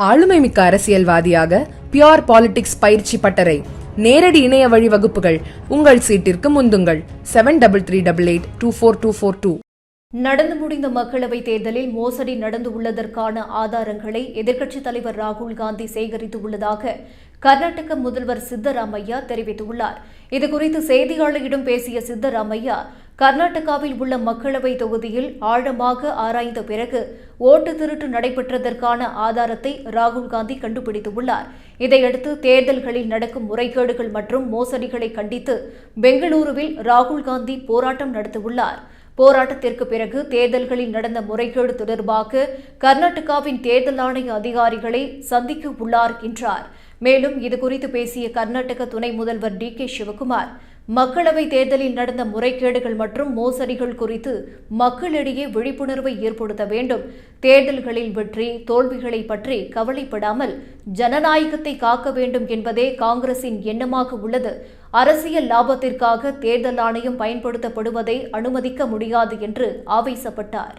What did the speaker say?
ஆளுமைமிக்க அரசியல்வாதியாக pure politics பயிற்சி பட்டறை. நேரடி இணைய வழி வகுப்புகள். உங்கள் சீட்டிற்கு முந்துங்கள். Seven double three double eight two four two four two நடந்து முடிந்த மக்களவைத் தேர்தலில் மோசடி நடந்து உள்ளதற்கான ஆதாரங்களை எதிர்க்கட்சித் தலைவர் ராகுல் காந்தி சேகரித்து உள்ளதாக கர்நாடக முதல்வர் சித்தராமையா தெரிவித்துள்ளார். இதுகுறித்து செய்தியாளர்களிடம் பேசிய சித்தராமையா கர்நாடகாவில் உள்ள மக்களவை தொகுதியில் ஆழமாக ஆராய்ந்த பிறகு ஓட்டு திருட்டு நடைபெற்றதற்கான ஆதாரத்தை ராகுல் காந்தி கண்டுபிடித்துள்ளார். இதையடுத்து தேர்தல்களில் நடக்கும் முறைகேடுகள் மற்றும் மோசடிகளை கண்டித்து பெங்களூருவில் ராகுல் காந்தி போராட்டம் நடத்தியுள்ளார். போராட்டத்திற்கு பிறகு தேர்தல்களில் நடந்த முறைகேடு தொடர்பாக கர்நாடகாவின் தேர்தல் ஆணைய அதிகாரிகளை சந்திக்க உள்ளார் என்றார். மேலும் இதுகுறித்து பேசிய கர்நாடக துணை முதல்வர் டி கே சிவகுமார். மக்களவை தேர்தலில் நடந்த முறைகேடுகள் மற்றும் மோசடிகள் குறித்து மக்களிடையே விழிப்புணர்வை ஏற்படுத்த வேண்டும். தேர்தல்களில் வெற்றி தோல்விகளை பற்றி கவலைப்படாமல் ஜனநாயகத்தை காக்க வேண்டும் என்பதே காங்கிரசின் எண்ணமாக உள்ளது. அரசியல் லாபத்திற்காக தேர்தல் ஆணையம் பயன்படுத்தப்படுவதை அனுமதிக்க முடியாது என்று ஆவேசப்பட்டார்.